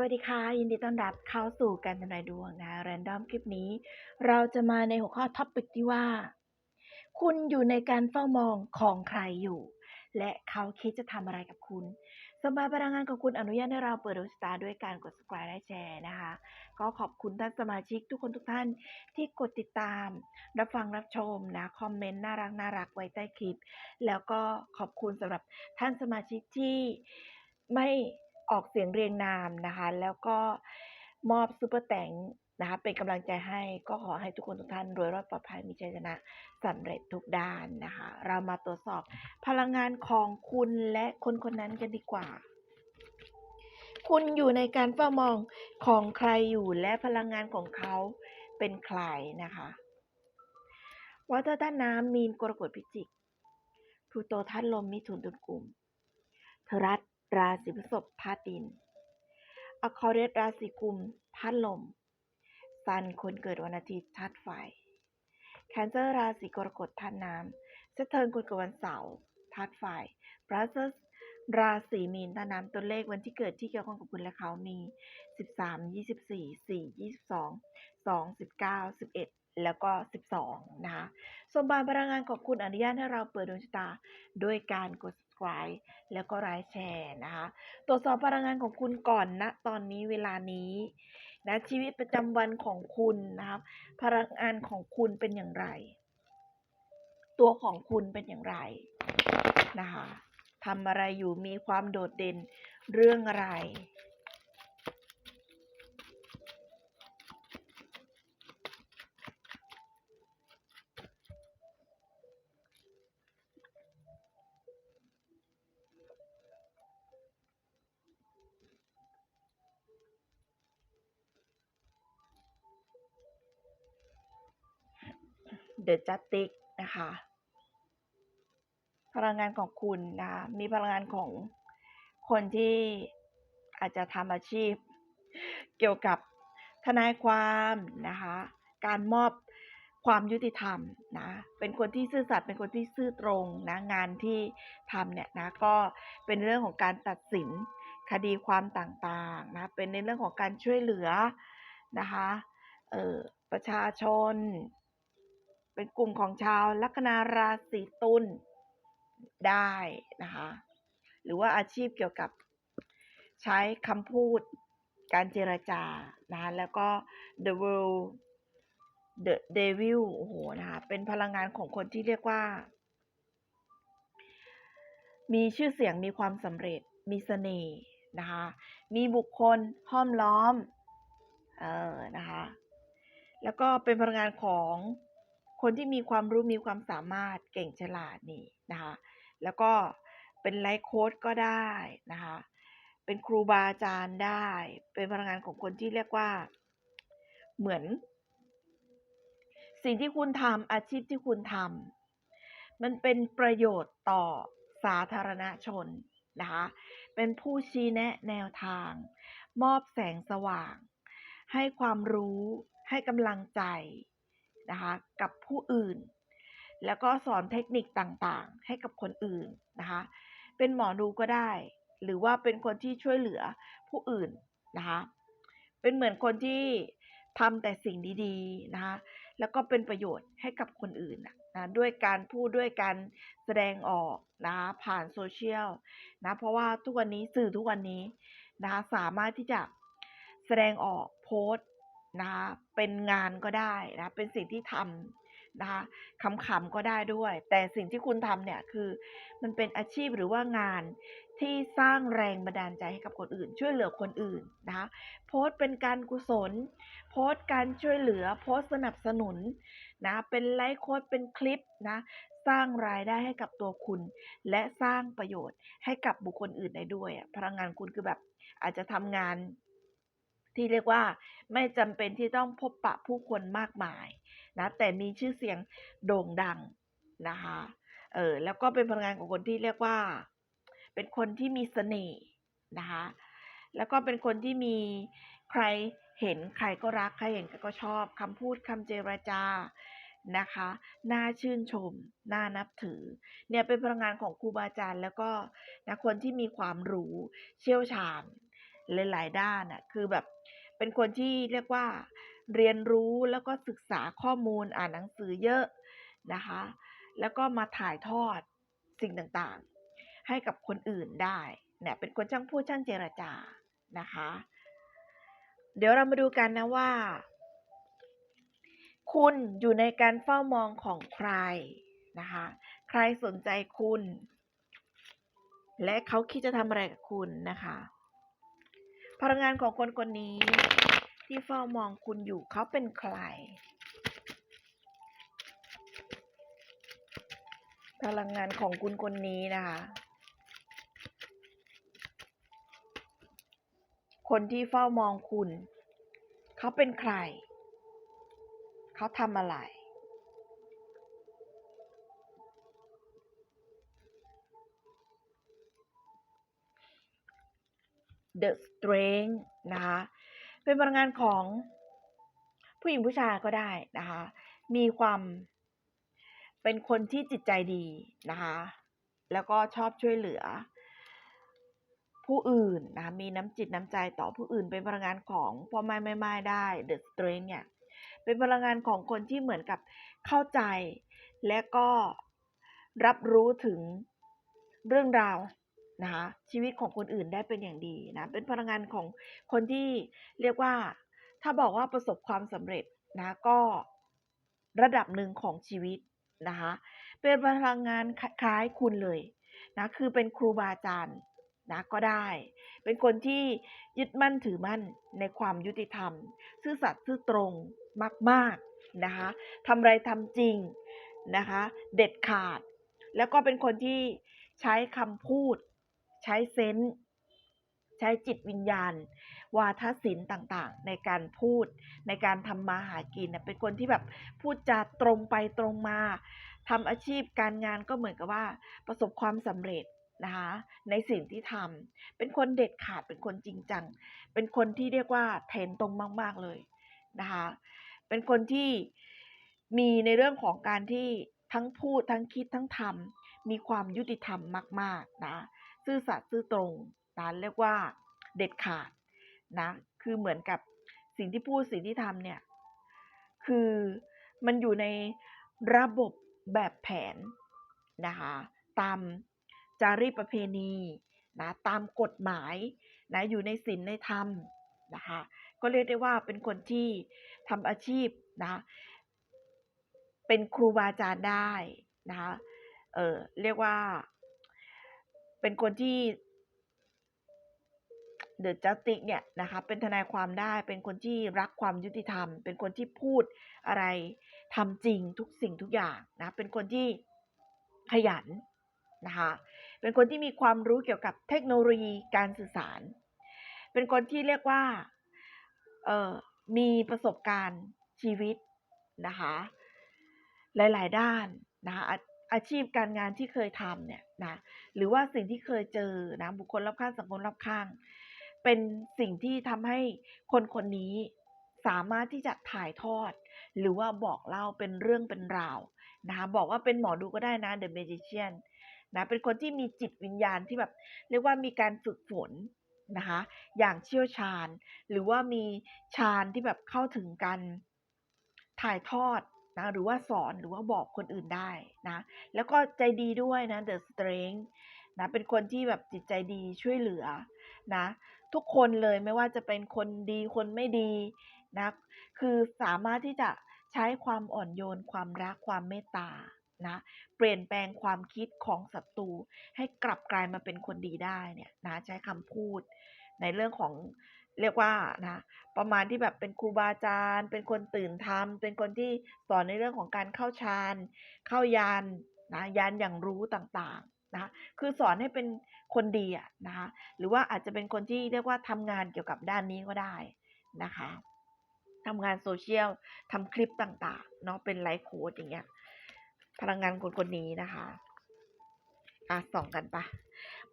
วัสดีค่ะ ยินดีต้อนรับเข้าสู่การทำนายดวงนะแรนดอมคลิปนี้ เราจะมาในหัวข้อท็อปิกที่ว่า คุณอยู่ในการเฝ้ามองของใครอยู่ และเขาคิดจะทำอะไรกับคุณสมบัติพลังงานของคุณอนุญาตให้เราเปิดดวงชะตาด้วยการกด subscribe และแชร์นะคะ ก็ขอบคุณท่านสมาชิกทุกคนทุกท่านที่กดติดตาม รับฟังรับชมนะคอมเมนต์น่ารักน่ารักไว้ใต้คลิป แล้วก็ขอบคุณสำหรับท่านสมาชิกที่ไม่ ออกเสียงเรียงนามนะคะ แล้วก็มอบซูเปอร์แตงนะคะ เป็นกำลังใจให้ก็ขอให้ทุกคนทุกท่านรวยรอดปลอดภัยมีชัยชนะสำเร็จทุกด้านนะคะ เรามาตรวจสอบพลังงานของคุณและคนคนนั้นกันดีกว่า คุณอยู่ในการเฝ้ามองของใครอยู่และพลังงานของเขาเป็นใครนะคะวัฏต้านน้ำมีนกรกฎพิจิกพลูโตธาตุลมมิถุนตุลกลุ่มเทรัส ราศีพฤษภธาตุดินอคอเรียสราศีกุมธาตุลมซันคนเกิดวันอาทิตย์ธาตุไฟ แคนเซอร์ราศีกรกฎธาตุน้ำเซเทิร์นคนเกิดวันเสาร์ธาตุไฟบรัสเซสราศีมีนธาตุน้ำตัวเลขวันที่เกิดที่เกี่ยวข้องกับคุณและเขามี 13 24 4 22 2 19 11 แล้วก็ 12 นะคะสมบัติพลังงานของคุณอนุญาตให้เราเปิดดวงชะตา ด้วยการกด subscribe แล้วก็ไลค์แชร์นะคะ ตรวจสอบพลังงานของคุณก่อนนะตอนนี้เวลานี้นะชีวิตประจำวันของคุณนะครับ พลังงานของคุณเป็นอย่างไร ตัวของคุณเป็นอย่างไรนะคะทำอะไรอยู่มีความโดดเด่นเรื่องอะไร เดอะจัตติกนะคะ พลังงานของคุณนะคะมีพลังงานของคนที่อาจจะทำอาชีพ เกี่ยวกับทนายความนะคะ การมอบความยุติธรรมนะ เป็นคนที่ซื่อสัตย์ เป็นคนที่ซื่อตรงนะ งานที่ทำเนี่ยนะ ก็เป็นเรื่องของการตัดสินคดีความต่างๆนะ เป็นในเรื่องของการช่วยเหลือนะคะ เออประชาชน เป็นกลุ่มของชาวลัคนาราศีตุลได้นะคะ หรือว่าอาชีพเกี่ยวกับใช้คำพูดการเจรจานะแล้วก็ the world the devil โอ้โหนะคะเป็นพลังงานของคนที่เรียกว่า มีชื่อเสียงมีความสำเร็จมีเสน่ห์นะคะมีบุคคลห้อมล้อม เออนะคะ แล้วก็เป็นพลังงานของ คนที่มีความรู้มีความสามารถเก่งฉลาดนี่นะคะ แล้วก็เป็นไลฟ์โค้ดก็ได้นะคะ เป็นครูบาอาจารย์ได้ เป็นพลังงานของคนที่เรียกว่า เหมือน สิ่งที่คุณทำอาชีพที่คุณทำมันเป็นประโยชน์ต่อสาธารณชนนะคะ เป็นผู้ชี้แนะแนวทาง มอบแสงสว่าง ให้ความรู้ ให้กำลังใจ นะคะกับผู้อื่น แล้วก็สอนเทคนิคต่างๆ ให้กับคนอื่นนะคะเป็นหมอดูก็ได้ หรือว่าเป็นคนที่ช่วยเหลือผู้อื่นนะคะเป็นเหมือนคนที่ทำแต่สิ่งดีๆนะคะแล้วก็เป็นประโยชน์ให้กับคนอื่นนะด้วยการพูดด้วยการแสดงออกนะคะผ่านโซเชียลนะเพราะว่าทุกวันนี้สื่อทุกวันนี้นะคะสามารถที่จะแสดงออกโพสต์ นะคะเป็นงานก็ได้นะเป็นสิ่งที่ทำนะคะขำๆก็ได้ด้วย แต่สิ่งที่คุณทำเนี่ยคือมันเป็นอาชีพหรือว่างานที่สร้างแรงบันดาลใจให้กับคนอื่น ช่วยเหลือคนอื่นนะคะโพสต์เป็นการกุศล โพสต์การช่วยเหลือ โพสต์สนับสนุนนะเป็นไลฟ์โค้ดเป็นคลิปนะสร้างรายได้ให้กับตัวคุณ และสร้างประโยชน์ให้กับบุคคลอื่นได้ด้วยพลังงานคุณคือแบบอาจจะทำงาน ที่เรียกว่าไม่จำเป็นที่ต้องพบปะผู้คนมากมายนะแต่มีชื่อเสียงโด่งดังนะคะเออแล้วก็เป็นพลังงานของคนที่เรียกว่า เป็นคนที่มีเสน่ห์นะคะแล้วก็เป็นคนที่มีใครเห็นใครก็รักใครเห็นใครก็ชอบคำพูดคำเจรจานะคะน่าชื่นชม น่านับถือ เนี่ยเป็นพลังงานของครูบาอาจารย์ แล้วก็นะคนที่มีความรู้เชี่ยวชาญหลาย ๆ ด้านน่ะคือแบบ เป็นคนที่เรียกว่าเรียนรู้แล้วก็ศึกษาข้อมูลอ่านหนังสือเยอะนะคะ แล้วก็มาถ่ายทอดสิ่งต่างๆ ให้กับคนอื่นได้เนี่ยเป็นคนช่างพูดช่างเจรจานะคะ เดี๋ยวเรามาดูกันนะว่า คุณอยู่ในการเฝ้ามองของใครนะคะ ใครสนใจคุณ และเขาคิดจะทำอะไรกับคุณนะคะ พลังงานของคนคนนี้ ที่เฝ้ามองคุณอยู่เขาเป็นใคร พลังงานของคุณคนนี้นะคะ คนที่เฝ้ามองคุณ เขาเป็นใคร เขาทำอะไร The Strength นะคะเป็นพลังงานของผู้หญิงผู้ชายก็ได้นะคะ มีความเป็นคนที่จิตใจดีนะคะ แล้วก็ชอบช่วยเหลือ ผู้อื่นนะคะมีน้ำจิตน้ำใจต่อผู้อื่น เป็นพลังงานของพ่อไม้แม่ไม้ได้ The Strength เนี่ย เป็นพลังงานของคนที่เหมือนกับเข้าใจ และก็รับรู้ถึงเรื่องราว นะคะชีวิตของคนอื่นได้เป็นอย่างดีนะเป็นพลังงานของคนที่เรียกว่า ถ้าบอกว่าประสบความสำเร็จนะก็ระดับหนึ่งของชีวิตนะคะเป็นพลังงานคล้ายคุณเลยนะคือเป็นครูบาอาจารย์นะก็ได้ เป็นคนที่ยึดมั่นถือมั่นในความยุติธรรม ซื่อสัตย์ซื่อตรงมากๆนะคะทำไรทำจริงนะคะ เด็ดขาด แล้วก็เป็นคนที่ใช้คำพูด ใช้เซนส์ใช้จิตวิญญาณ วาทศิลป์ต่างๆ ในการพูดในการทำมาหากินน่ะเป็นคนที่แบบพูดจาตรงไปตรงมาทำอาชีพการงานก็เหมือนกับว่า ประสบความสำเร็จนะคะในสิ่งที่ทำเป็นคนเด็ดขาดเป็นคนจริงจัง เป็นคนที่เรียกว่าเทนตรงมาก ๆเลยนะคะเป็นคนที่มีในเรื่องของการที่ทั้งพูดทั้งคิดทั้งทำมีความยุติธรรมมาก ๆ นะ ซื่อสัตย์ซื่อตรงนะเรียกว่าเด็ดขาดนะคือเหมือนกับสิ่งที่พูดสิ่งที่ทำเนี่ยคือมันอยู่ในระบบแบบแผนนะคะตามจารีตประเพณีนะตามกฎหมายนะอยู่ในศีลในธรรมนะคะก็เรียกได้ว่าเป็นคนที่ทำอาชีพนะเป็นครูบาอาจารย์ได้นะคะเออเรียกว่า เป็นคนที่เดอะจัสติกเนี่ยนะคะเป็นทนายความได้เป็นคนที่รักความยุติธรรม เป็นคนที่พูดอะไรทำจริงทุกสิ่งทุกอย่างนะเป็นคนที่ขยันนะคะเป็นคนที่มีความรู้เกี่ยวกับเทคโนโลยีการสื่อสาร เป็นคนที่เรียกว่าเอ่อมีประสบการณ์ชีวิตนะคะหลาย ๆ ด้านนะคะ อาชีพการงานที่เคยทำเนี่ยนะหรือว่าสิ่งที่เคยเจอนะบุคคลรอบข้างสังคมรอบข้าง เป็นสิ่งที่ทำให้คนคนนี้สามารถที่จะถ่ายทอด หรือว่าบอกเล่าเป็นเรื่องเป็นราวนะคะบอกว่าเป็นหมอดูก็ได้นะ The Magician นะเป็นคนที่มีจิตวิญญาณที่แบบเรียกว่ามีการฝึกฝนนะคะอย่างเชี่ยวชาญ หรือว่ามีฌานที่แบบเข้าถึงการถ่ายทอด นะหรือว่าสอนหรือว่าบอกคนอื่นได้นะแล้วก็ใจดีด้วยนะ The Strength นะเป็นคนที่แบบจิตใจดีช่วยเหลือนะทุกคนเลยไม่ว่าจะเป็นคนดีคนไม่ดีนะคือสามารถที่จะใช้ความอ่อนโยนความรักความเมตตานะเปลี่ยนแปลงความคิดของศัตรูให้กลับกลายมาเป็นคนดีได้เนี่ยนะใช้คำพูดในเรื่องของ เรียกว่านะประมาณที่แบบเป็นครูบาอาจารย์ เป็นคนตื่นธรรม เป็นคนที่สอนในเรื่องของการเข้าฌานเข้ายานนะยานอย่างรู้ต่างๆนะคือสอนให้เป็นคนดีอะนะคะหรือว่าอาจจะเป็นคนที่เรียกว่าทำงานเกี่ยวกับด้านนี้ก็ได้นะคะทำงาน Social ทำคลิปต่างๆเนาะเป็นไลฟ์โคชอย่างเงี้ยพลังงานคนคนนี้นะคะอะส่องกันปล่า?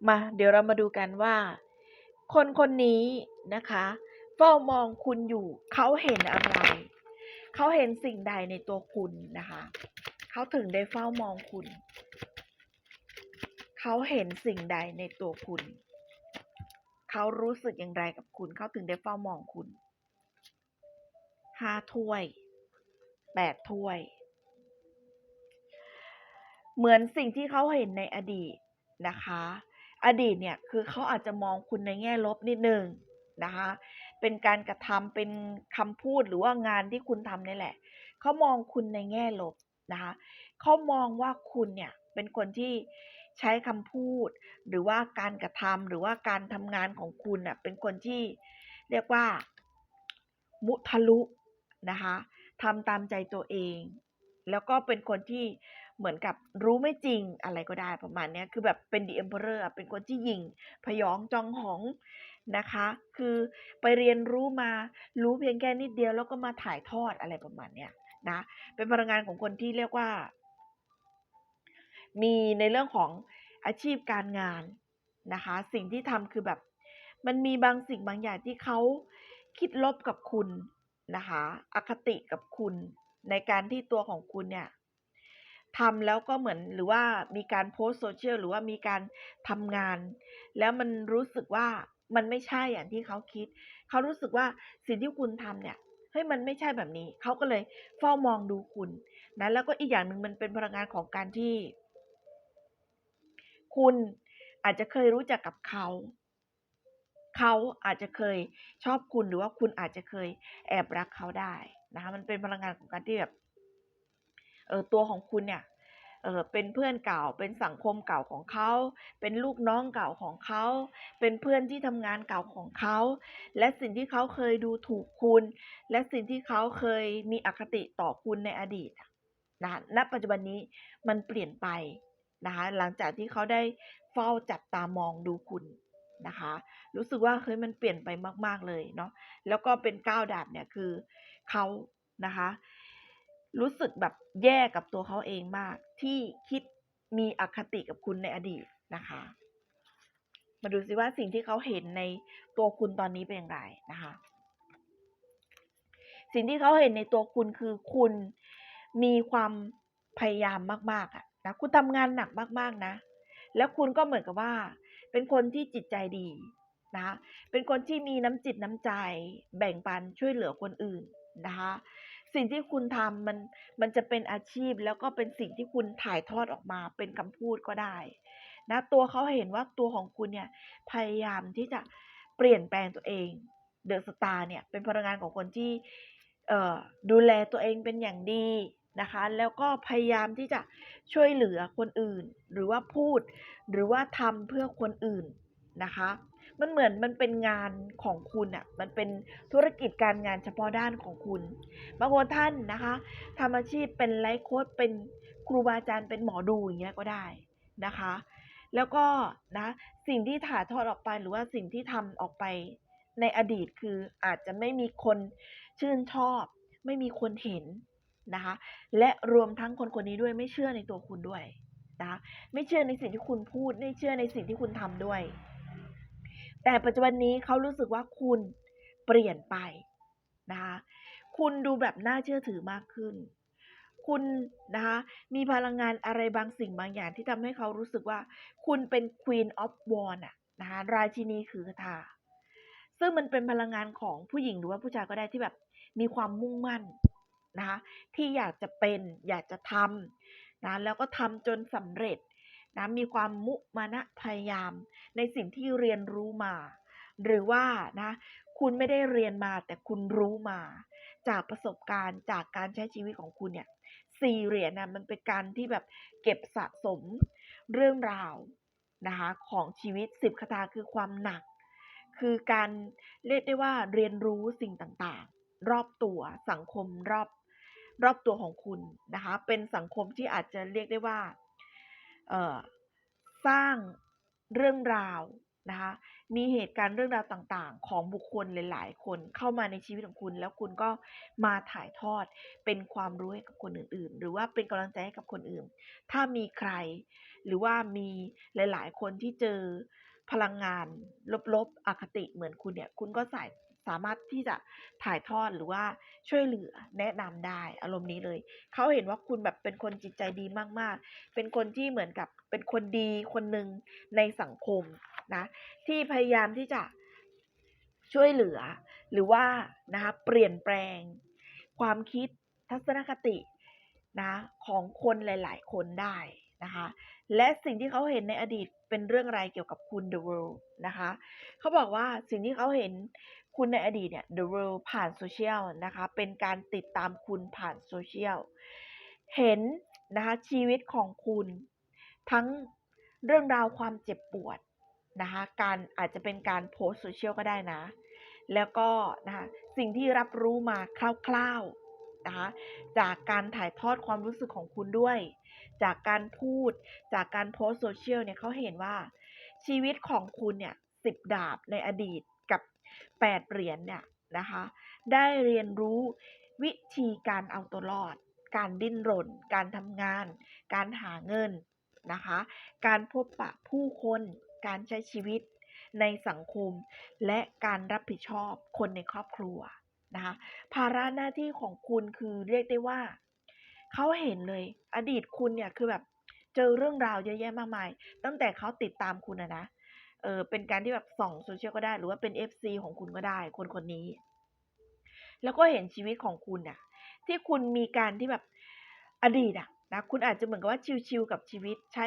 มาเดี๋ยวเรามาดูกันว่า คนคนนี้นะคะเฝ้ามองคุณอยู่เขาเห็นอะไร เขาเห็นสิ่งใดในตัวคุณนะคะ เขาถึงได้เฝ้ามองคุณ เขาเห็นสิ่งใดในตัวคุณ เขารู้สึกอย่างไรกับคุณ เขาถึงได้เฝ้ามองคุณห้าถ้วยแปดถ้วย เหมือนสิ่งที่เขาเห็นในอดีตนะคะ อดีตเนี่ยคือเขาอาจจะมองคุณในแง่ลบนิดนึงนะคะ เป็นการกระทำเป็นคำพูดหรือว่างานที่คุณทำนี่แหละ เขามองคุณในแง่ลบนะคะเขามองว่าคุณเนี่ยเป็นคนที่ใช้คำพูด หรือว่าการกระทำหรือว่าการทำงานของคุณเน่ะเป็นคนที่เรียกว่า มุทะลุนะคะทำตามใจตัวเอง แล้วก็เป็นคนที่ เหมือนกับรู้ไม่จริงอะไรก็ได้ประมาณนี้คือแบบเป็นดีเอ็มเพอเรอร์เป็นคนที่ยิง พยองจองหองนะคะ คือไปเรียนรู้มารู้เพียงแค่นิดเดียวแล้วก็มาถ่ายทอดอะไรประมาณเนี้ยนะเป็นพลังงานของคนที่เรียกว่า มีในเรื่องของอาชีพการงานนะคะ สิ่งที่ทำคือแบบ มันมีบางสิ่งบางอย่างที่เขาคิดลบกับคุณนะคะ อคติกับคุณ ในการที่ตัวของคุณเนี่ย ทำแล้วก็เหมือนหรือว่ามีการโพสโซเชียลหรือว่ามีการทำงาน แล้วมันรู้สึกว่ามันไม่ใช่อย่างที่เขาคิด เขารู้สึกว่าสิ่งที่คุณทำเนี่ยเฮ้ยมันไม่ใช่แบบนี้ เขาก็เลยเฝ้ามองดูคุณนะแล้วก็อีกอย่างหนึ่งมันเป็นพลังงานของการที่ คุณอาจจะเคยรู้จักกับเขาเขาอาจจะเคยชอบคุณหรือว่าคุณอาจจะเคยแอบรักเขาได้นะคะมันเป็นพลังงานของการที่แบบ เออตัวของคุณเนี่ยเออเป็นเพื่อนเก่าเป็นสังคมเก่าของเขา เป็นลูกน้องเก่าของเขา เป็นเพื่อนที่ทำงานเก่าของเขา และสิ่งที่เขาเคยดูถูกคุณ และสิ่งที่เขาเคยมีอคติต่อคุณในอดีตนะณปัจจุบันนี้มันเปลี่ยนไปนะคะหลังจากที่เขาได้เฝ้าจับตามองดูคุณนะคะ รู้สึกว่าเฮ้ยมันเปลี่ยนไปมาก ๆเลยเนาะแล้วก็เป็นก้าวดาบเนี่ยคือเขานะคะ รู้สึกแบบแย่กับตัวเขาเองมาก ที่คิดมีอคติกับคุณในอดีตนะคะ มาดูซิว่าสิ่งที่เขาเห็นในตัวคุณตอนนี้เป็นอย่างไรนะคะ สิ่งที่เขาเห็นในตัวคุณคือคุณมีความพยายามมาก ๆอะนะคุณทำงานหนักมากๆนะ แล้วคุณก็เหมือนกับว่า เป็นคนที่จิตใจดีนะคะเป็นคนที่มีน้ำจิตน้ำใจ แบ่งปันช่วยเหลือคนอื่นนะคะ สิ่งที่คุณทำมันมันจะเป็นอาชีพแล้วก็เป็นสิ่งที่คุณถ่ายทอดออกมาเป็นคำพูดก็ได้นะตัวเขาเห็นว่าตัวของคุณเนี่ยพยายามที่จะเปลี่ยนแปลงตัวเองเดอะสตาร์เนี่ยเป็นพลังงานของคนที่เอ่อดูแลตัวเองเป็นอย่างดีนะคะ แล้วก็พยายามที่จะช่วยเหลือคนอื่น หรือว่าพูด หรือว่าทำเพื่อคนอื่นนะคะ มันเหมือนมันเป็นงานของคุณอะ่ะมันเป็นธุรกิจการงานเฉพาะด้านของคุณ บางคนท่านนะคะทำอาชีพเป็นไลฟ์โค้ดเป็นครูบาอาจารย์เป็นหมอดูอย่างเงี้ยก็ได้นะคะ แล้วก็นะสิ่งที่ถ่ายทอดออกไปหรือว่าสิ่งที่ทำออกไปในอดีตคืออาจจะไม่มีคนชื่นชอบ ไม่มีคนเห็นนะคะ และรวมทั้งคนคนนี้ด้วยไม่เชื่อในตัวคุณด้วยนะคะไม่เชื่อในสิ่งที่คุณพูด ไม่เชื่อในสิ่งที่คุณทำด้วย แต่ปัจจุบันนี้เขารู้สึกว่าคุณเปลี่ยนไปนะคะคุณดูแบบน่าเชื่อถือมากขึ้น คุณนะคะมีพลังงานอะไรบางสิ่งบางอย่างที่ทำให้เขารู้สึกว่า คุณเป็น Queen of Wands อะนะคะราชินีคือคาถาซึ่งมันเป็นพลังงานของผู้หญิงหรือว่าผู้ชายก็ได้ที่แบบมีความมุ่งมั่นนะคะที่อยากจะเป็นอยากจะทำนะแล้วก็ทำจนสำเร็จ นะมีความมุมานะพยายาม ในสิ่งที่เรียนรู้มา หรือว่านะคุณไม่ได้เรียนมาแต่คุณรู้มา จากประสบการณ์จากการใช้ชีวิตของคุณเนี่ยสี่เหรียญนะมันเป็นการที่แบบเก็บสะสมเรื่องราวนะคะของชีวิตสิบคาถาคือความหนัก คือการเรียกได้ว่าเรียนรู้สิ่งต่างๆ รอบตัวสังคมรอบรอบตัวของคุณนะคะเป็นสังคมที่อาจจะเรียกได้ว่า สร้างเรื่องราวนะคะมีเหตุการณ์เรื่องราวต่างๆ ของบุคคลหลายๆ คนเข้ามาในชีวิตของคุณ แล้วคุณก็มาถ่ายทอดเป็นความรู้ให้กับคนอื่นๆ หรือว่าเป็นกำลังใจให้กับคนอื่น ถ้ามีใคร หรือว่ามีหลายๆ คนที่เจอพลังงานลบๆอคติเหมือนคุณเนี่ย คุณก็ใส่ สามารถที่จะถ่ายทอดหรือว่าช่วยเหลือแนะนำได้อารมณ์นี้เลย เขาเห็นว่าคุณแบบเป็นคนจิตใจดีมากๆ เป็นคนที่เหมือนกับเป็นคนดีคนหนึ่งในสังคมนะที่พยายามที่จะช่วยเหลือ หรือว่านะคะเปลี่ยนแปลง ความคิดทัศนคตินะของคนหลาย ๆ คนได้นะคะและสิ่งที่เขาเห็นในอดีตเป็นเรื่องอะไรเกี่ยวกับคุณ The World นะคะ เขาบอกว่าสิ่งที่เขาเห็น คุณในอดีตเนี่ย The World ผ่านโซเชียลนะคะ เป็นการติดตามคุณผ่านโซเชียล เห็นนะคะชีวิตของคุณ ทั้งเรื่องราวความเจ็บปวดนะคะการอาจจะเป็นการโพสโซเชียลก็ได้นะ แล้วก็นะคะสิ่งที่รับรู้มาคร่าวๆนะคะจากการถ่ายทอดความรู้สึกของคุณด้วย จากการพูดจากการโพสโซเชียลเนี่ยเขาเห็นว่าชีวิตของคุณเนี่ยสิบดาบในอดีต กับแปดเหรียญเนี่ยนะคะ ได้เรียนรู้วิธีการเอาตัวรอด การดิ้นรน การทำงาน การหาเงินนะคะ การพบปะผู้คน การใช้ชีวิตในสังคม และการรับผิดชอบคนในครอบครัวนะคะ ภาระหน้าที่ของคุณคือเรียกได้ว่า เขาเห็นเลย อดีตคุณเนี่ยคือแบบเจอเรื่องราวเยอะแยะมากมาย ตั้งแต่เขาติดตามคุณนะนะ เออเป็นการที่แบบส่องโซเชียลก็ได้ หรือว่าเป็น FC ของคุณก็ได้ คนคนนี้ แล้วก็เห็นชีวิตของคุณน่ะ ที่คุณมีการที่แบบอดีตอะนะคุณอาจจะเหมือนกับว่าชิลๆกับชีวิตใช้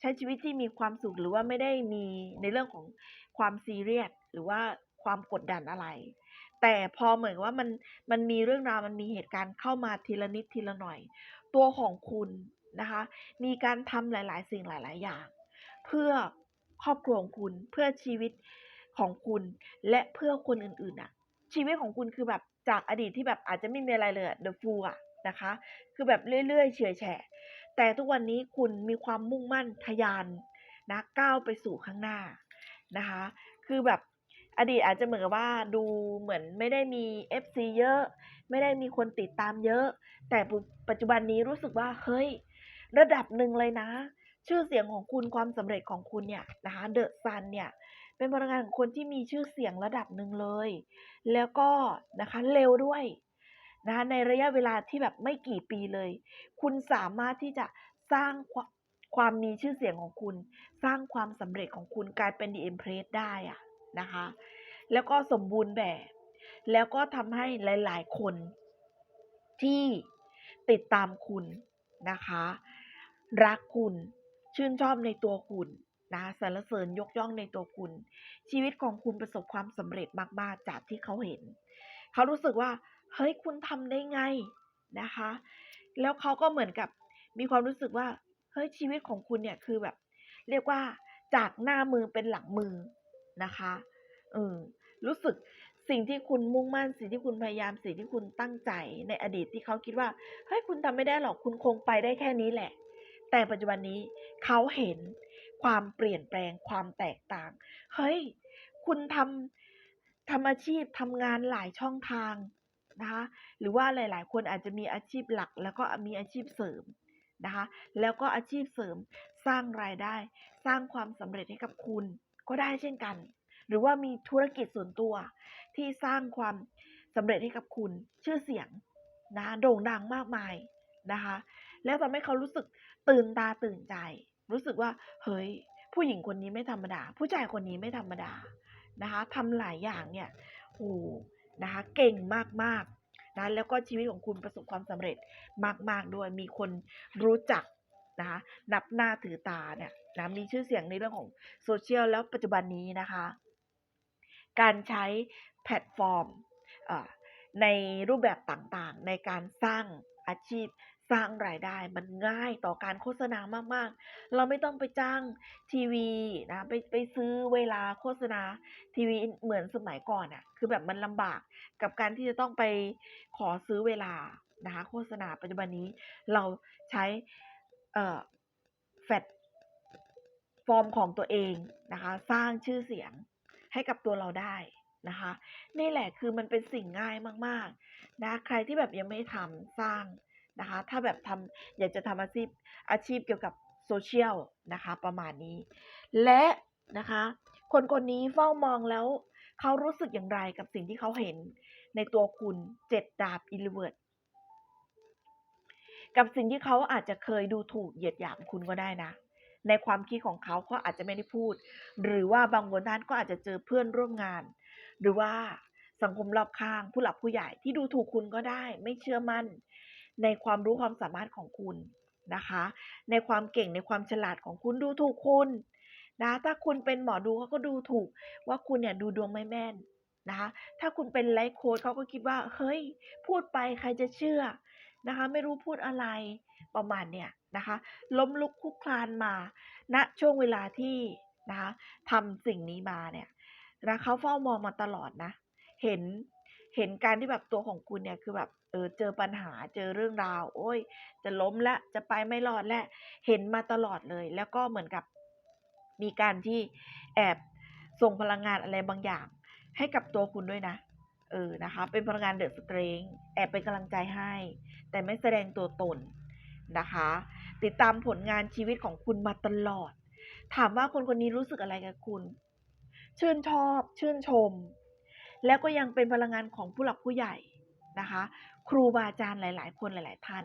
ใช้ชีวิตที่มีความสุขหรือว่าไม่ได้มีในเรื่องของความซีเรียสหรือว่าความกดดันอะไร แต่พอเหมือนว่ามันมันมีเรื่องราวมันมีเหตุการณ์เข้ามาทีละนิดทีละหน่อย ตัวของคุณนะคะ มีการทำหลาย ๆ สิ่งหลาย ๆ อย่าง เพื่อ ครอบครัวของคุณเพื่อชีวิตของคุณและเพื่อคนอื่นๆอะชีวิตของคุณคือแบบจากอดีตที่แบบอาจจะไม่มีอะไรเลยอะ The Fool อะนะคะ คือแบบเรื่อยๆ เฉยแฉะแต่ทุกวันนี้คุณมีความมุ่งมั่นทะยานนะก้าวไปสู่ข้างหน้านะคะ คือแบบอดีตอาจจะเหมือนกับว่าดูเหมือนไม่ได้มี FC เยอะ ไม่ได้มีคนติดตามเยอะ แต่ปัจจุบันนี้รู้สึกว่าเฮ้ย ระดับหนึ่งเลยนะ ชื่อเสียงของคุณความสำเร็จของคุณเนี่ยนะคะเดอะซันเนี่ยเป็นพลังงานของคนที่มีชื่อเสียงระดับหนึ่งเลย แล้วก็นะคะเร็วด้วยนะคะในระยะเวลาที่แบบไม่กี่ปีเลย คุณสามารถที่จะสร้างความความมีชื่อเสียงของคุณ สร้างความสำเร็จของคุณกลายเป็นดีเอ็มเพรสได้อะนะคะ แล้วก็สมบูรณ์แบบ แล้วก็ทำให้หลาย ๆ คนที่ติดตามคุณนะคะ รักคุณ ชื่นชอบในตัวคุณนะสรรเสริญยกย่องในตัวคุณ ชีวิตของคุณประสบความสำเร็จมาก ๆ จากที่เขาเห็น เขารู้สึกว่าเฮ้ยคุณทำได้ไงนะคะ แล้วเขาก็เหมือนกับมีความรู้สึกว่าเฮ้ยชีวิตของคุณเนี่ยคือแบบ เรียกว่าจากหน้ามือเป็นหลังมือนะคะเออรู้สึกสิ่งที่คุณมุ่งมั่นสิ่งที่คุณพยายามสิ่งที่คุณตั้งใจในอดีตที่เขาคิดว่าเฮ้ยคุณทำไม่ได้หรอกคุณคงไปได้แค่นี้แหละ แต่ปัจจุบันนี้เขาเห็นความเปลี่ยนแปลงความแตกต่าง เฮ้ย คุณทำทำอาชีพทำงานหลายช่องทางนะคะ หรือว่าหลาย ๆ คนอาจจะมีอาชีพหลัก แล้วก็มีอาชีพเสริมนะคะ แล้วก็อาชีพเสริมสร้างรายได้ สร้างความสำเร็จให้กับคุณก็ได้เช่นกัน หรือว่ามีธุรกิจส่วนตัวที่สร้างความสำเร็จให้กับคุณชื่อเสียงนะะโด่งดังมากมายนะคะ แล้วทำให้เขารู้สึก ตื่นตาตื่นใจ รู้สึกว่าเฮ้ย ผู้หญิงคนนี้ไม่ธรรมดา ผู้ชายคนนี้ไม่ธรรมดานะคะทำหลายอย่างเนี่ยโอ้นะคะเก่งมากๆนะแล้วก็ชีวิตของคุณประสบความสำเร็จมากๆด้วยมีคนรู้จักนะคะนับหน้าถือตาเนี่ยนะมีชื่อเสียงในเรื่องของโซเชียลแล้วปัจจุบันนี้นะคะ การใช้แพลตฟอร์มในรูปแบบต่างๆ ในการสร้างอาชีพ สร้างรายได้มันง่ายต่อการโฆษณามากๆ เราไม่ต้องไปจ้างทีวีนะไปไปซื้อเวลาโฆษณาทีวีเหมือนสมัยก่อนอะ่ะคือแบบมันลำบากกับการที่จะต้องไปขอซื้อเวลานะคะโฆษณาปัจจุบันนี้เราใช้เอ่อแฟลตฟอร์มของตัวเองนะคะสร้างชื่อเสียงให้กับตัวเราได้นะคะนี่แหละคือมันเป็นสิ่งง่ายมากๆนะใครที่แบบยังไม่ทำสร้าง นะคะ ถ้าแบบทำอยากจะทำอาชีพอาชีพเกี่ยวกับโซเชียลนะคะ ประมาณนี้ และนะคะ คนคนนี้เฝ้ามองแล้วเขารู้สึกอย่างไรกับสิ่งที่เขาเห็นในตัวคุณเจ็ดดาบอิลเวิร์ดกับสิ่งที่เขาอาจจะเคยดูถูกเหยียดหยามคุณก็ได้นะ ในความคิดของเขาเขาอาจจะไม่ได้พูด หรือว่าบางคนท่านก็อาจจะเจอเพื่อนร่วมงาน หรือว่าสังคมรอบข้างผู้หลักผู้ใหญ่ที่ดูถูกคุณก็ได้ ไม่เชื่อมั่น ในความรู้ความสามารถของคุณนะคะ ในความเก่งในความฉลาดของคุณดูถูกคุณนะถ้าคุณเป็นหมอดูเขาก็ดูถูกว่าคุณเนี่ยดูดวงไม่แม่นนะคะถ้าคุณเป็นไลฟ์โค้ชเขาก็คิดว่าเฮ้ยพูดไปใครจะเชื่อนะคะไม่รู้พูดอะไรประมาณเนี่ยนะคะล้มลุกคลุกคลานมาณช่วงเวลาที่นะคะทำสิ่งนี้มาเนี่ยนะเขาเฝ้ามองมาตลอดนะ เห็นเห็นการที่แบบตัวของคุณเนี่ยคือแบบ เออเจอปัญหาเจอเรื่องราว โอ้ย จะล้มและจะไปไม่รอดและเห็นมาตลอดเลย แล้วก็เหมือนกับมีการที่แอบส่งพลังงานอะไรบางอย่าง ให้กับตัวคุณด้วยนะ เออนะคะ เป็นพลังงานเดอะสเตรงแอบเป็นกำลังใจให้ แต่ไม่แสดงตัวตนนะคะ ติดตามผลงานชีวิตของคุณมาตลอด ถามว่าคนคนนี้รู้สึกอะไรกับคุณ ชื่นชอบ ชื่นชม แล้วก็ยังเป็นพลังงานของผู้หลักผู้ใหญ่นะคะ ครูบาอาจารย์หลาย ๆ คนหลาย ๆ ท่าน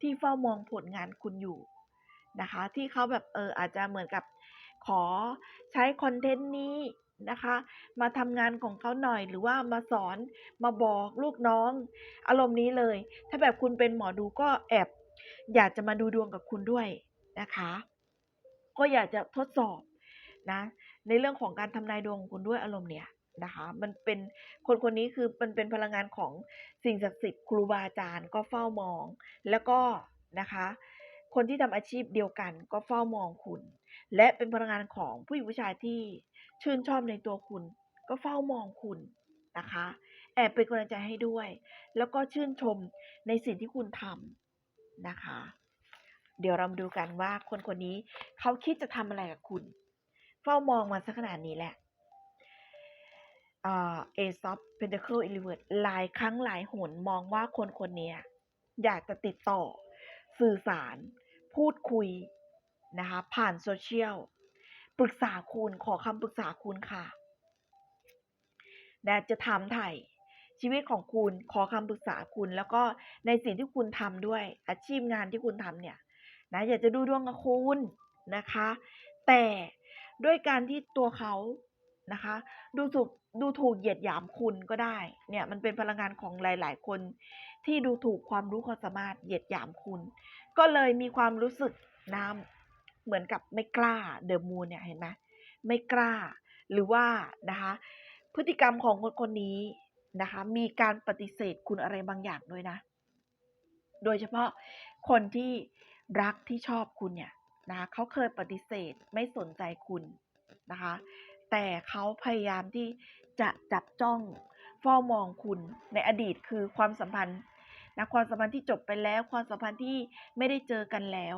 ที่เฝ้ามองผลงานคุณอยู่นะคะ ที่เขาแบบเอออาจจะเหมือนกับขอใช้คอนเทนต์นี้นะคะ มาทำงานของเขาหน่อยหรือว่ามาสอนมาบอกลูกน้อง อารมณ์นี้เลย ถ้าแบบคุณเป็นหมอดูก็แอบอยากจะมาดูดวงกับคุณด้วยนะคะ ก็อยากจะทดสอบนะในเรื่องของการทำนายดวงของคุณด้วยอารมณ์เนี่ย นะคะ มันเป็นคนคนนี้คือมันเป็นพลังงานของสิ่งศักดิ์สิทธิ์ครูบาอาจารย์ก็เฝ้ามอง แล้วก็นะคะ คนที่ทำอาชีพเดียวกันก็เฝ้ามองคุณ และเป็นพลังงานของผู้หญิงผู้ชายที่ชื่นชอบในตัวคุณ ก็เฝ้ามองคุณนะคะ แอบเป็นกำลังใจให้ด้วย แล้วก็ชื่นชมในสิ่งที่คุณทำนะคะ เดี๋ยวเรามาดูกันว่าคนคนนี้เขาคิดจะทำอะไรกับคุณ เฝ้ามองมาสักขนาดนี้แหละ เอซอฟเพนเทเคิลอิลิเวิร์ดหลายครั้งหลายหนมองว่าคนคนนี้อยากจะติดต่อสื่อสาร พูดคุยนะคะผ่านโซเชียลปรึกษาคุณขอคำปรึกษาคุณค่ะนะจะถามไถ่ชีวิตของคุณขอคำปรึกษาคุณ แล้วก็ในสิ่งที่คุณทำด้วย อาชีพงานที่คุณทำเนี่ยนะอยากจะดูดวงกับคุณนะคะ แต่ด้วยการที่ตัวเขานะคะ ดูถูก ดูถูกเหยียดหยามคุณก็ได้ เนี่ยมันเป็นพลังงานของหลาย ๆ คน ที่ดูถูกความรู้ความสามารถเหยียดหยามคุณ ก็เลยมีความรู้สึกนะเหมือนกับไม่กล้าเดอะมูนเนี่ยเห็นไหมไม่กล้า หรือว่านะคะพฤติกรรมของคนคนนี้นะคะ มีการปฏิเสธคุณอะไรบางอย่างด้วยนะ โดยเฉพาะคนที่รักที่ชอบคุณเนี่ยนะคะเขาเคยปฏิเสธไม่สนใจคุณนะคะ แต่เขาพยายามที่ จะจับจ้องเฝ้ามองคุณในอดีตคือความสัมพันธ์นะความสัมพันธ์ที่จบไปแล้ว ความสัมพันธ์ที่ไม่ได้เจอกันแล้ว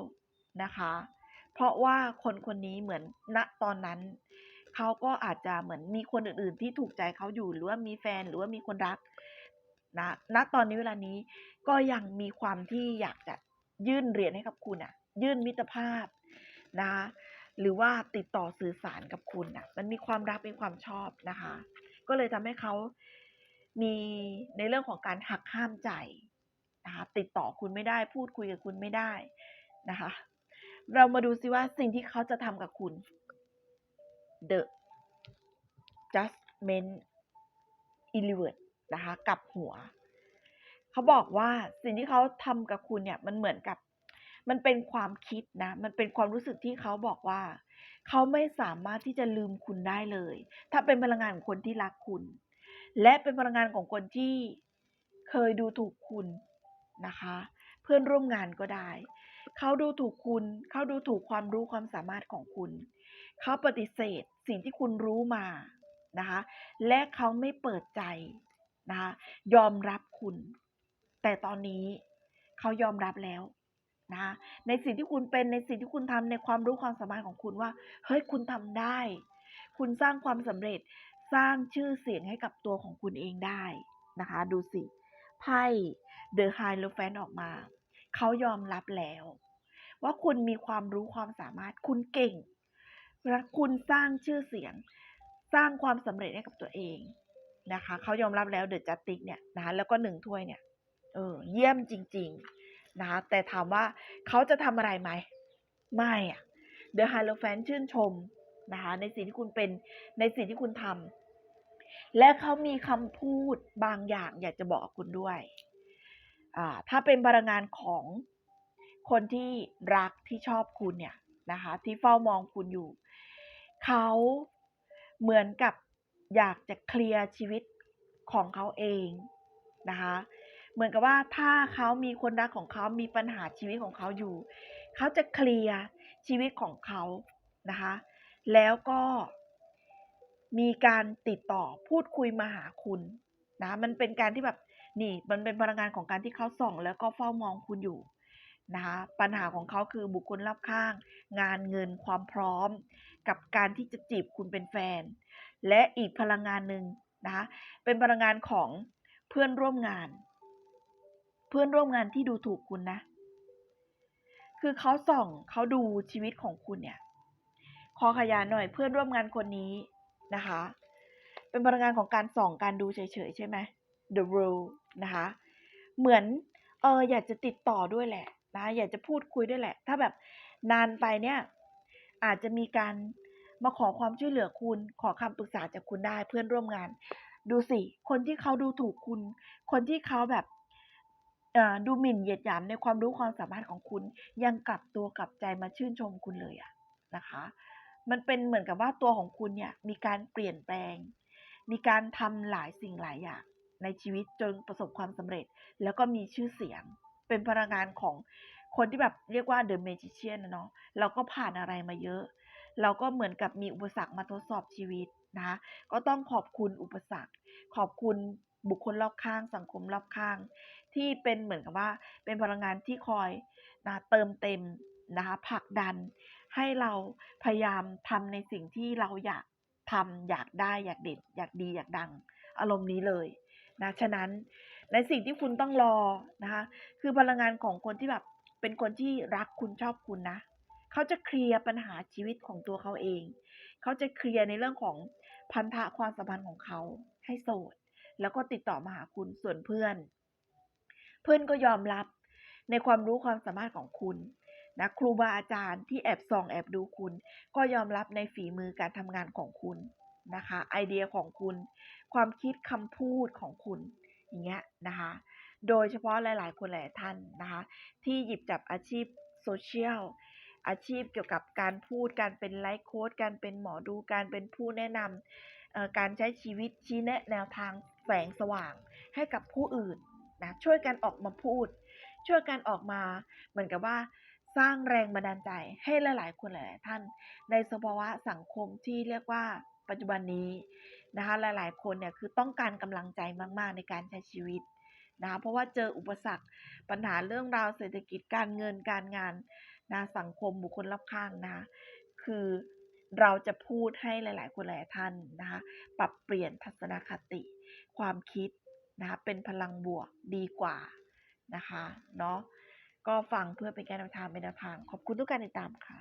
นะคะ เพราะว่าคนคนนี้เหมือนณตอนนั้นเขาก็อาจจะเหมือนมีคนอื่น ๆ ที่ถูกใจเขาอยู่หรือว่ามีแฟนหรือว่ามีคนรักนะณตอนนี้เวลานี้ก็ยังมีความที่อยากจะยื่นเหรียญให้กับคุณอะยื่นมิตรภาพนะ หรือว่าติดต่อสื่อสารกับคุณอะมันมีความรักมีความชอบนะคะ ก็เลยทำให้เขามีในเรื่องของการหักห้ามใจนะคะติดต่อคุณไม่ได้ พูดคุยกับคุณไม่ได้นะคะ เรามาดูซิว่าสิ่งที่เขาจะทำกับคุณ The Judgment e l e v a t นะคะกับหัว เขาบอกว่าสิ่งที่เขาทำกับคุณเนี่ย มันเหมือนกับ มันเป็นความคิดนะ มันเป็นความรู้สึกที่เขาบอกว่า เขาไม่สามารถที่จะลืมคุณได้เลย ถ้าเป็นพลังงานของคนที่รักคุณ และเป็นพลังงานของคนที่เคยดูถูกคุณนะคะ เพื่อนร่วมงานก็ได้ เขาดูถูกคุณ เขาดูถูกความรู้ความสามารถของคุณ เขาปฏิเสธสิ่งที่คุณรู้มานะคะ และเขาไม่เปิดใจนะคะ ยอมรับคุณ แต่ตอนนี้เขายอมรับแล้ว นะคะในสิ่งที่คุณเป็นในสิ่งที่คุณทำในความรู้ความสามารถของคุณว่า เฮ้ยคุณทำได้ คุณสร้างความสำเร็จสร้างชื่อเสียงให้กับตัวของคุณเองได้นะคะ ดูสิไพ่เดอะไฮโลแฟนออกมา เขายอมรับแล้ว ว่าคุณมีความรู้ความสามารถคุณเก่งและคุณสร้างชื่อเสียง สร้างความสำเร็จให้กับตัวเองนะคะเขายอมรับแล้วเดอะจัตติกเนี่ยนะคะแล้วก็หนึ่งถ้วยเนี่ยเออเยี่ยมจริง ๆ นะคะแต่ถามว่าเขาจะทำอะไรไหม ไม่อะ The Hierophant ชื่นชมนะคะในสิ่งที่คุณเป็นในสิ่งที่คุณทำและเขามีคำพูดบางอย่างอยากจะบอกคุณด้วยอ่าถ้าเป็นพลังงานของคนที่รักที่ชอบคุณเนี่ยนะคะที่เฝ้ามองคุณอยู่ เขาเหมือนกับอยากจะเคลียร์ชีวิตของเขาเองนะคะ เหมือนกับว่าถ้าเขามีคนรักของเขามีปัญหาชีวิตของเขาอยู่ เขาจะเคลียร์ชีวิตของเขานะคะ แล้วก็มีการติดต่อพูดคุยมาหาคุณนะ มันเป็นการที่แบบนี่มันเป็นพลังงานของการที่เขาส่อง แล้วก็เฝ้ามองคุณอยู่นะคะปัญหาของเขาคือบุคคลรอบข้าง งานเงินความพร้อม กับการที่จะจีบคุณเป็นแฟน และอีกพลังงานหนึ่งนะคะเป็นพลังงานของเพื่อนร่วมงาน เพื่อนร่วมงานที่ดูถูกคุณนะ คือเขาส่องเขาดูชีวิตของคุณเนี่ย ขอขยายหน่อยเพื่อนร่วมงานคนนี้นะคะ เป็นพลังงานของการส่องการดูเฉยๆใช่ไหม The rule นะคะ เหมือนเอออยากจะติดต่อด้วยแหละนะอยากจะพูดคุยด้วยแหละ ถ้าแบบนานไปเนี่ย อาจจะมีการมาขอความช่วยเหลือคุณ ขอคำปรึกษาจากคุณได้เพื่อนร่วมงาน ดูสิ คนที่เขาดูถูกคุณ คนที่เขาแบบ ดูหมิ่นเหยียดหยามในความรู้ความสามารถของคุณ ยังกลับตัวกลับใจมาชื่นชมคุณเลยอะนะคะ มันเป็นเหมือนกับว่าตัวของคุณเนี่ยมีการเปลี่ยนแปลง มีการทำหลายสิ่งหลายอย่างในชีวิตจนประสบความสำเร็จ แล้วก็มีชื่อเสียง เป็นพลังงานของคนที่แบบเรียกว่า The Magician นะเนาะเราก็ผ่านอะไรมาเยอะ เราก็เหมือนกับมีอุปสรรคมาทดสอบชีวิตนะคะก็ต้องขอบคุณอุปสรรค ขอบคุณบุคคลรอบข้าง สังคมรอบข้าง ที่เป็นเหมือนกับว่า เป็นพลังงานที่คอยนะเติมเต็มนะคะผลักดันให้เราพยายามทำในสิ่งที่เราอยากทำอยากได้อยากเด่นอยากดีอยากดัง อารมณ์นี้เลยนะฉะนั้นในสิ่งที่คุณต้องรอนะคะคือพลังงานของคนที่แบบเป็นคนที่รักคุณชอบคุณนะเขาจะเคลียร์ปัญหาชีวิตของตัวเขาเอง เขาจะเคลียร์ในเรื่องของพันธะความสัมพันธ์ของเขาให้โสด แล้วก็ติดต่อมาหาคุณส่วนเพื่อน เพื่อนก็ยอมรับในความรู้ความสามารถของคุณนะครูบาอาจารย์ที่แอบส่องแอบดูคุณ ก็ยอมรับในฝีมือการทำงานของคุณนะคะ ไอเดียของคุณ ความคิดคำพูดของคุณอย่างเงี้ยนะคะ โดยเฉพาะหลาย ๆ คนหลายท่านนะคะ ที่หยิบจับอาชีพโซเชียลอาชีพเกี่ยวกับการพูดการเป็นไลฟ์โค้ดการเป็นหมอดูการเป็นผู้แนะนำการใช้ชีวิตชี้แนะแนวทางแสงสว่างให้กับผู้อื่น นะช่วยกันออกมาพูด ช่วยกันออกมาเหมือนกับว่าสร้างแรงบันดาลใจให้หลาย ๆ คนหลายๆท่าน ในสภาวะสังคมที่เรียกว่าปัจจุบันนี้นะคะหลาย ๆ คนเนี่ยคือต้องการกำลังใจมาก ๆ ในการใช้ชีวิตนะคะเพราะว่าเจออุปสรรคปัญหาเรื่องราวเศรษฐกิจการเงินการงานนะสังคมบุคคลรอบข้างนะคือเราจะพูดให้หลาย ๆ คนหลายท่านนะคะปรับเปลี่ยนทัศนคติ ความคิด นะคะเป็นพลังบวกดีกว่านะคะเนาะก็ฟังเพื่อเป็นการนำทางเป็นแนวทาง ขอบคุณทุกการติดตามค่ะ